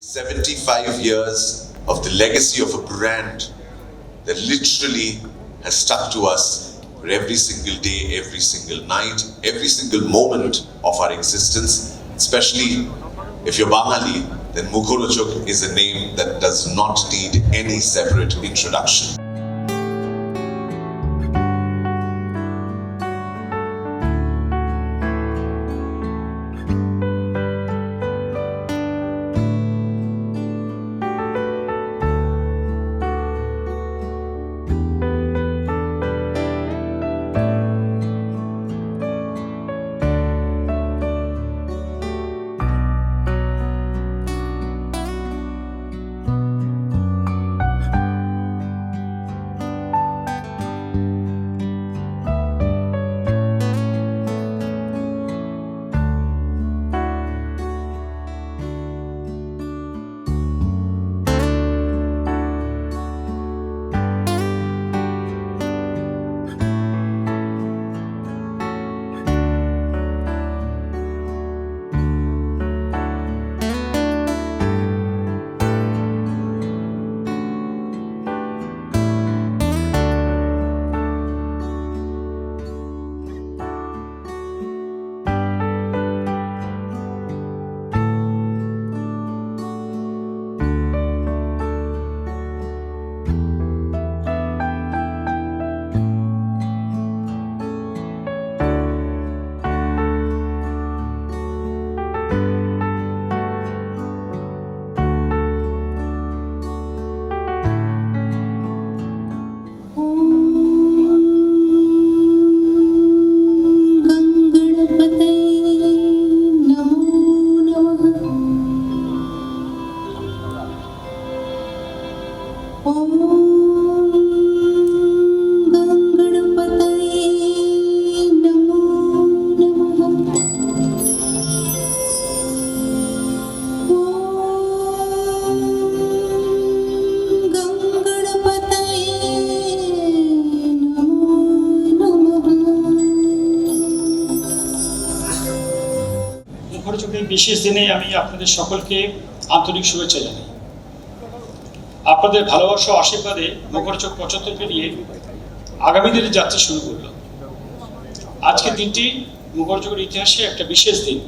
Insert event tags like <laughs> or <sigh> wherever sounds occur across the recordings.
75 years of the legacy of a brand that literally has stuck to us for every single day, every single night, every single moment of our existence, especially if you're Bangali, then Mukhorochok is a name that does not need any separate introduction. বিশেষ দিনে আমি আপনাদের সকলকে আন্তরিক শুভেচ্ছা জানাই। আপনাদের ভালোবাসা আশীর্বাদে মুখরোচক পঁচাত্তর পেরিয়ে আগামী দিনের যাত্রা শুরু করল আজকের দিনটি মুখরোচকের ইতিহাসে একটা বিশেষ দিন।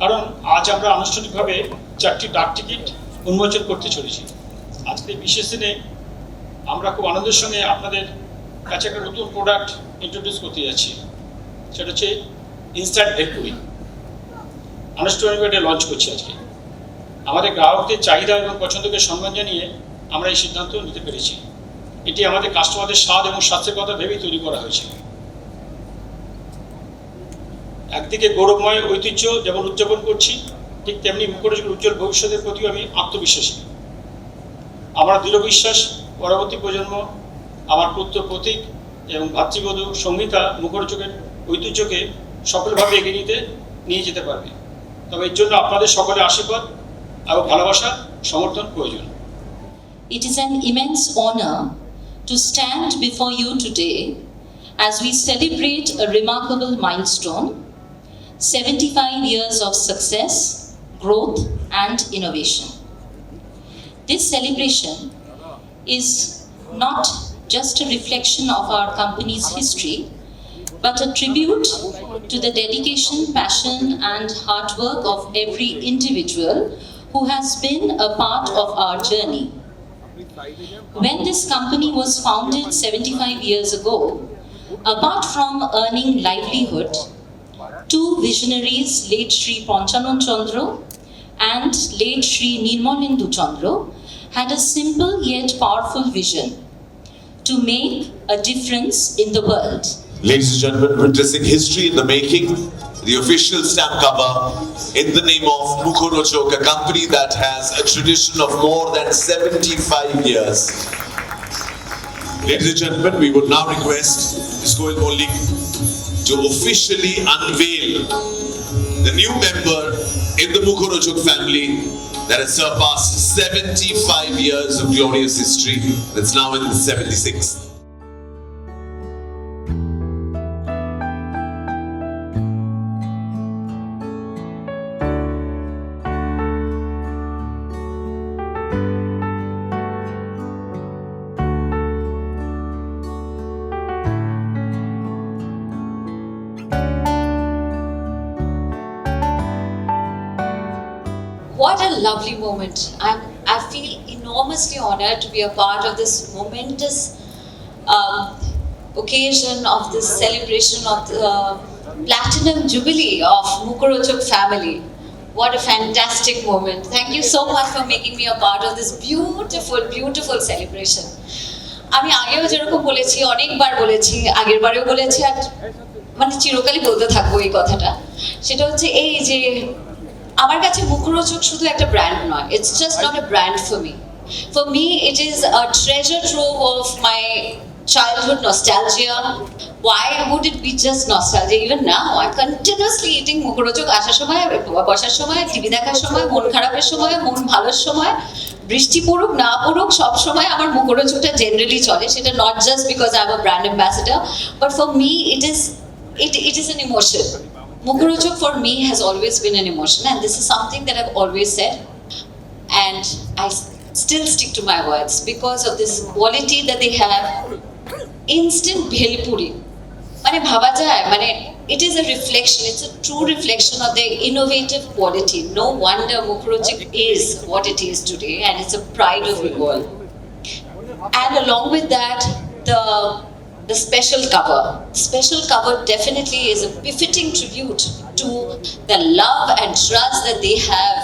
কারণ আজ আমরা আনুষ্ঠানিকভাবে চারটি ডাক টিকিট উন্মোচন করতে চলেছি। আজকের এই বিশেষ দিনে আমরা খুব আনন্দের সঙ্গে আপনাদের কাছে একটা নতুন প্রোডাক্ট ইন্ট্রোডিউস করতে যাচ্ছি। সেটা হচ্ছে ইনস্ট্যান্ট ভেকুই আনুষ্ঠানিকভাবে লঞ্চ করছি আজকে। আমাদের গ্রাহকদের চাহিদা এবং পছন্দকে সম্মান জানিয়ে আমরা এই সিদ্ধান্ত নিতে পেরেছি। এটি আমাদের কাস্টমারদের স্বাদ এবং স্বাস্থ্যের কথা ভেবেই তৈরি করা হয়েছে। একদিকে গৌরবময় ঐতিহ্য যেমন উদযাপন করছি, ঠিক তেমনি মুখরোচকের উজ্জ্বল ভবিষ্যতের প্রতিও আমি আত্মবিশ্বাসী। আমার দৃঢ় বিশ্বাস, পরবর্তী প্রজন্ম, আমার পুত্র প্রতীক এবং ভাতৃবধূ সংহিতা মুখরোচকের ঐতিহ্যকে সফলভাবে এগিয়ে নিতে নিয়ে যেতে পারবে। তবে এর জন্য আপনাদের সকলের আশীর্বাদ এবং ভালোবাসা সমর্থন প্রয়োজন It is an immense honor to stand before you today as we celebrate a remarkable milestone 75 years of success, growth, and innovation. This celebration is not just a reflection of our company's history, but a tribute to the dedication, passion, and hard work of every individual who has been a part of our journey. When this company was founded 75 years ago, apart from earning livelihood, two visionaries, late Sri Panchanan Chandra and late Sri Nirmalendu Chandra, had a simple yet powerful vision to make a difference in the world. Ladies and gentlemen, witnessing history in the making, the official stamp cover in the name of Mukhorochok, a company that has a tradition of more than 75 years. Ladies and gentlemen, we would now request Ms. Goel Mollik to officially unveil the new member in the Mukhorochok family that has surpassed 75 years of glorious history. That's now in the 76th. What a lovely moment. I'm, I feel enormously honored to be a part of this momentous um, occasion of this celebration of the platinum jubilee of Mukorochok family. What a fantastic moment. Thank you so much for making me a part of this beautiful, beautiful celebration. আমি আগেও যেরকম বলেছি অনেকবার বলেছি আগের বারেও বলেছি আর মানে চিরকালই বলতে থাকবো এই কথাটা সেটা হচ্ছে এই যে আমার কাছে মুখরোচক শুধু একটা ব্র্যান্ড নয় it's just not a brand for me for me it is a treasure trove of my childhood nostalgia. Why would it be just nostalgia? Even now, I'm continuously eating মুখরোচক আসার সময় বসার সময় টিভি দেখার সময় মন খারাপের সময় মন ভালোর সময় বৃষ্টি পড়ুক না পড়ুক সব সময় আমার মুখরোচকটা জেনারেলি চলে সেটা not just because I am a brand ambassador but for me it is it it is an emotion. Mukhorochok for me has always been an emotion, and this is something that I've always said, and I s- still stick to my words because of this quality that they have. Instant bhelpuri. মানে ভাবা যায় মানে it is a reflection it's a true reflection of their innovative quality no wonder mukhorochik is what it is today and it's a pride of bengal and along with that the the special cover. Special cover definitely is a befitting tribute to the love and trust that they have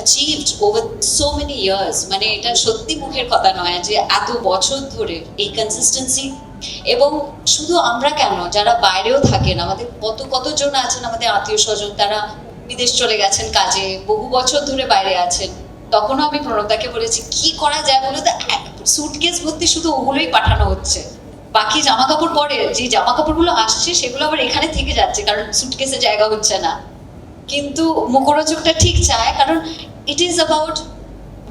achieved over so many years. মানে এটা সত্যি মুখের কথা নয় যে এত বছর ধরে এই কনসিস্টেন্সি এবং শুধু আমরা কেন, যারা বাইরেও থাকেন, আমাদের কত কতজন আছেন, আমাদের আত্মীয় স্বজন তারা বিদেশ চলে গেছেন কাজে, বহু বছর ধরে বাইরে আছেন, তখনও আমি প্রণতাকে বলেছি, কি করা যায় বলে তো? সুটকেস ভর্তি শুধু ওগুলোই পাঠানো হচ্ছে। বাকি জামা কাপড় পরে যে জামা কাপড়গুলো আসছে সেগুলো আবার এখানে থেকে যাচ্ছে কারণ সুটকেসে জায়গা হচ্ছে না। কিন্তু মুখরোচকটা ঠিক চায় কারণ it is about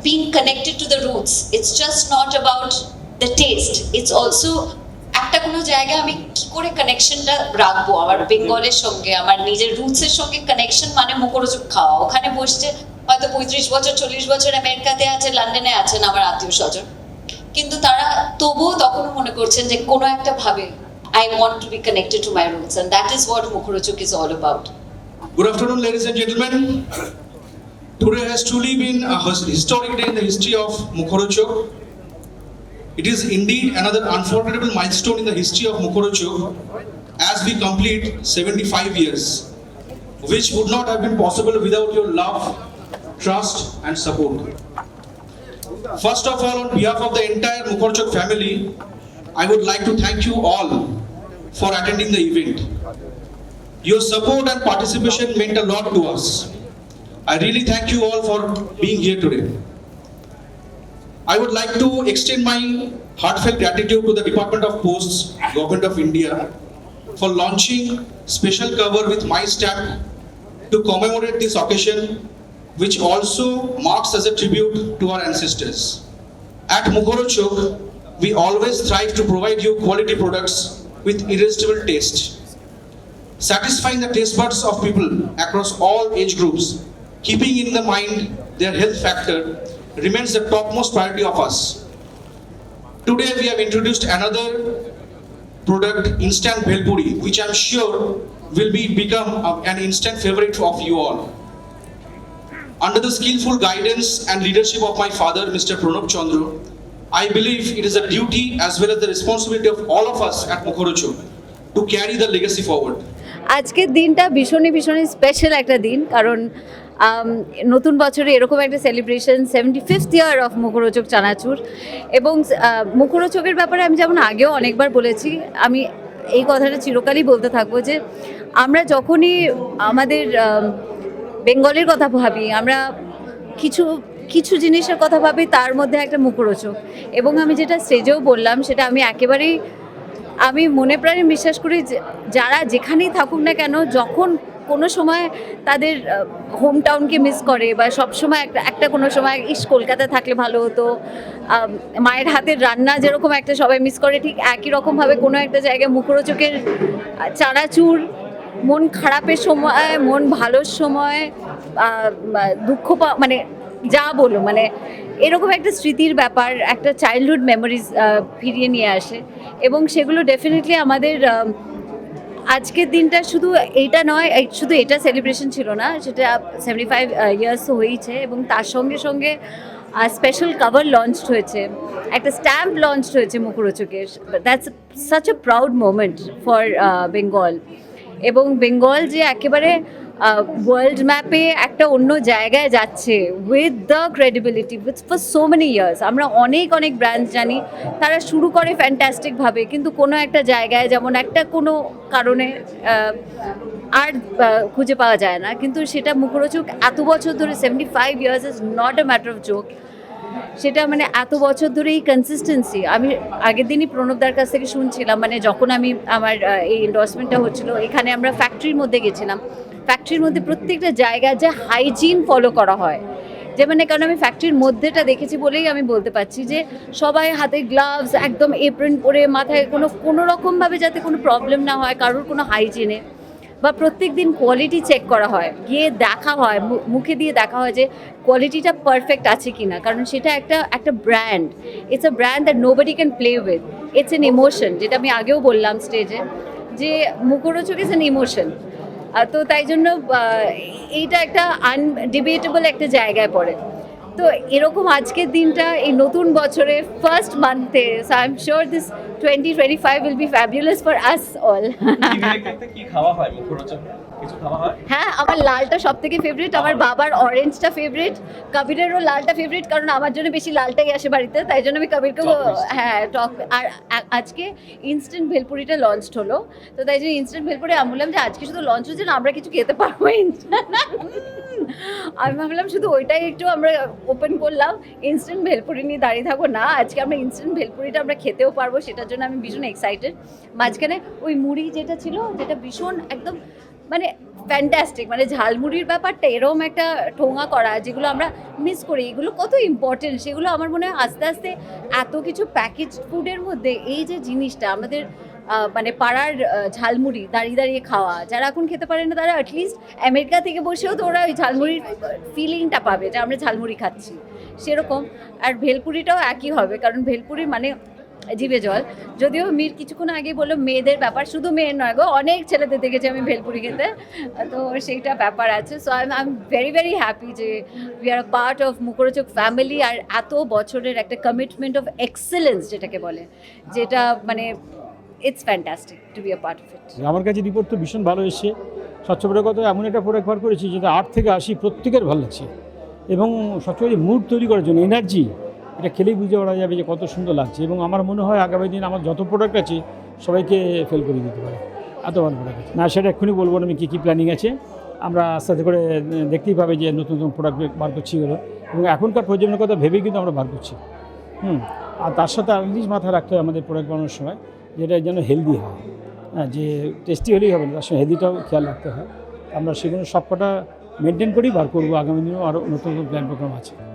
being connected to the roots it's just not about the taste it's also একটা কোনো জায়গায় আমি কি করে কানেকশনটা রাখব? আমার বেঙ্গলের সঙ্গে আমার নিজের রুটসের সঙ্গে কানেকশন মানে মুখরোচক খাওয়া। ওখানে বসছে হয়তো পঁয়ত্রিশ বছর চল্লিশ বছর আমেরিকাতে আছে লন্ডনে আছেন আমার আত্মীয় স্বজন কিন্তু তারা তবুও তখনও মনে করছেন যে কোনো একটা ভাবে I want to be connected to my roots and that is what Mukharochak is all about Good afternoon, ladies and gentlemen. Today has truly been a historic day in the history of Mukhorochok. It is indeed another unforgettable milestone in the history of Mukhorochok as we complete 75 years, which would not have been possible without your love, trust, and support. First of all, on behalf of the entire Mukhorochok family, I would like to thank you all for attending the event. Your support and participation meant a lot to us. I really thank you all for being here today. I would like to extend my heartfelt gratitude to the Department of Posts, Government of India, for launching special cover with my stamp to commemorate this occasion, which also marks as a tribute to our ancestors. At Mughorochok, we always strive to provide you quality products with irresistible taste satisfying the taste buds of people across all age groups, keeping in the mind their health factor, remains the topmost priority of us. Today we have introduced another product, Instant Bhelpuri, which I'm sure will be become an instant favorite of you all. Under the skillful guidance and leadership of my father, Mr. Pranab Chandra, I believe it is a duty as well as the responsibility of all of us at Mukhorocho to carry the legacy forward. আজকের দিনটা ভীষণই ভীষণই special একটা দিন কারণ নতুন বছরে এরকম একটা celebration seventy fifth year of Mukharochak chanachur এবং মুখরোচকের ব্যাপারে আমি যেমন আগেও অনেকবার বলেছি আমি এই কথাটা চিরকালই বলতে থাকব যে আমরা যখনই আমাদের আম, বেঙ্গলের কথা ভাবি, আমরা কিছু কিছু জিনিসের কথা ভাবি, তার মধ্যে একটা মুখরোচক। এবং আমি যেটা স্টেজেও বললাম, সেটা আমি একেবারেই, আমি মনে প্রাণে বিশ্বাস করি যারা যেখানেই থাকুক না কেন, যখন কোনো সময় তাদের হোম টাউনকে মিস করে বা সব সময় একটা একটা কোনো সময়, ইস কলকাতা থাকলে ভালো হতো মায়ের হাতের রান্না যেরকম একটা সবাই মিস করে, ঠিক একই রকমভাবে কোনো একটা জায়গায় মুখরোচকের চানাচুর মন খারাপের সময়, মন ভালোর সময় দুঃখ পা- মানে যা বলো মানে এরকম একটা স্মৃতির ব্যাপার, একটা চাইল্ডহুড মেমোরিজ ফিরিয়ে নিয়ে আসে। এবং সেগুলো ডেফিনেটলি আমাদের আজকের দিনটা শুধু এইটা নয় শুধু এটা সেলিব্রেশন ছিল না, সেটা সেভেন্টি ফাইভ ইয়ার্স হয়েছে এবং তার সঙ্গে সঙ্গে স্পেশাল কভার লঞ্চ হয়েছে। একটা স্ট্যাম্প লঞ্চ হয়েছে মুখরোচকের। That's such a proud moment for Bengal এবং বেঙ্গল যে একেবারে ওয়ার্ল্ড ম্যাপে একটা অন্য জায়গায় যাচ্ছে with the credibility with for so many years আমরা অনেক অনেক ব্র্যান্ড জানি, তারা শুরু করে ফ্যান্টাস্টিকভাবে কিন্তু কোনো একটা জায়গায় যেমন একটা কোনো কারণে আর খুঁজে পাওয়া যায় না। কিন্তু সেটা মুখরোচক এত বছর ধরে seventy five years is not a matter of joke সেটা মানে এত বছর ধরে এই কনসিস্টেন্সি আমি আগের দিনই প্রণবদার কাছ থেকে শুনছিলাম মানে যখন আমি আমার এই এন্ডোর্সমেন্টটা হচ্ছিল, এখানে আমরা ফ্যাক্টরির মধ্যে গেছিলাম। ফ্যাক্টরির মধ্যে প্রত্যেকটা জায়গায় যে হাইজিন ফলো করা হয়। যে মানে কারণ আমি ফ্যাক্টরির মধ্যেটা দেখেছি বলেই আমি বলতে পারছি যে, সবাই হাতে গ্লাভস একদম এপ্রিন পরে মাথায় কোনো কোনো রকমভাবে যাতে কোনো প্রবলেম না হয়, কারোর কোনো হাইজিনে বা প্রত্যেক দিন কোয়ালিটি চেক করা হয়। গিয়ে দেখা হয় মুখে দিয়ে দেখা হয় যে কোয়ালিটিটা পারফেক্ট আছে কি না কারণ সেটা একটা একটা brand it's a brand that nobody can play with it's an emotion যেটা আমি আগেও বললাম স্টেজে যে মুখরোচক ইজ এন ইমোশন তো তাই জন্য এইটা একটা আনডিবেটেবল একটা জায়গায় পড়ে। তো এরকম আজকের দিনটা, এই নতুন বছরের first মান্থে so I am sure this twenty twenty five will be fabulous for us all কি খাওয়া হয় মুখরোচক? হয়? আমার লালটা সব থেকে ফেভারিট আমার বাবার অরেঞ্জটা ফেভারিট কবিরেরও লালটা ফেভারিট কারণ আমার জন্য বেশি লালটাই আসে বাড়িতে তাই জন্য আমি কবিরকে হ্যাঁ টক আর আজকে ইনস্ট্যান্ট ভেলপুরিটা লঞ্চ হলো তো তাই জন্য ইনস্ট্যান্ট ভেলপুরি আমি বললাম যে আজকে শুধু লঞ্চ হচ্ছে না আমরা কিছু খেতে পারব। <laughs> আমি ভাবলাম শুধু ওইটাই একটু আমরা ওপেন করলাম ইনস্ট্যান্ট ভেলপুরি নিয়ে দাঁড়িয়ে থাকব না আজকে আমরা ইনস্ট্যান্ট ভেলপুরিটা আমরা খেতেও পারব সেটার জন্য আমি ভীষণ এক্সাইটেড মাঝখানে ওই মুড়ি যেটা ছিল যেটা ভীষণ একদম মানে ফ্যান্টাস্টিক মানে ঝালমুড়ির ব্যাপারটা এরকম একটা ঠোঙা করা যেগুলো আমরা মিস করি, এগুলো কত ইম্পর্টেন্ট সেগুলো আমার মনে হয় আস্তে আস্তে এত কিছু প্যাকেজ ফুডের মধ্যে এই যে জিনিসটা আমাদের মানে পাড়ার ঝালমুড়ি দাঁড়িয়ে দাঁড়িয়ে খাওয়া, যারা এখন খেতে পারে না তারা অ্যাটলিস্ট আমেরিকা থেকে বসেও তো ওরা ওই ঝালমুড়ির ফিলিংটা পাবে যে আমরা ঝালমুড়ি খাচ্ছি। সেরকম, আর ভেলপুরিটাও একই হবে, কারণ ভেলপুরি মানে জিভে জল। যদিও মীর কিছুক্ষণ আগে বলল, মেয়েদের ব্যাপার শুধু মেয়ের নয় গো, অনেক ছেলেদের দেখেছি আমি ভেলপুরি খেতে তো সেইটা ব্যাপার আছে। So I am very very happy যে we are part of Mukharochak family আর এত বছরের একটা কমিটমেন্ট অফ এক্সেলেন্স যেটাকে বলে, যেটা মানে it's fantastic to be a part of it আমার কাছে রিপোর্ট তো ভীষণ ভালো এসছে। স্বচ্ছবের কথা এমন একটা প্রোডাক্ট বার করেছি, যেটা আট থেকে আশি প্রত্যেকের ভালো লাগছে। এবং সবচেয়ে মুড তৈরি করার জন্য এনার্জি এটা খেলেই বুঝতে পারা যাবে যে কত সুন্দর লাগছে এবং আমার মনে হয় আগামী দিন আমার যত প্রোডাক্ট আছে সবাইকে ফেল করে দিতে পারে। এত ভালো প্রোডাক্ট আছে। না, সেটা এক্ষুনি বলব না, আমি কী কী প্ল্যানিং আছে। আমরা আস্তে আস্তে করে দেখতেই পাবে যে নতুন নতুন প্রোডাক্ট বার করছি এগুলো। এবং এখনকার প্রয়োজনের কথা ভেবেই কিন্তু আমরা বার করছি। হুম, আর তার সাথে আর জিনিস মাথায় রাখতে হয় আমাদের প্রোডাক্ট বানানোর সময়, যেটা যেন হেলদি হয়। হ্যাঁ যে টেস্টি হলেই হবে না, তার সঙ্গে হেলদিটাও খেয়াল রাখতে হয়। আমরা সেগুলো সবকটা মেনটেন করেই বার করব। আগামী দিনেও আরও নতুন নতুন প্ল্যান প্রোগ্রাম আছে।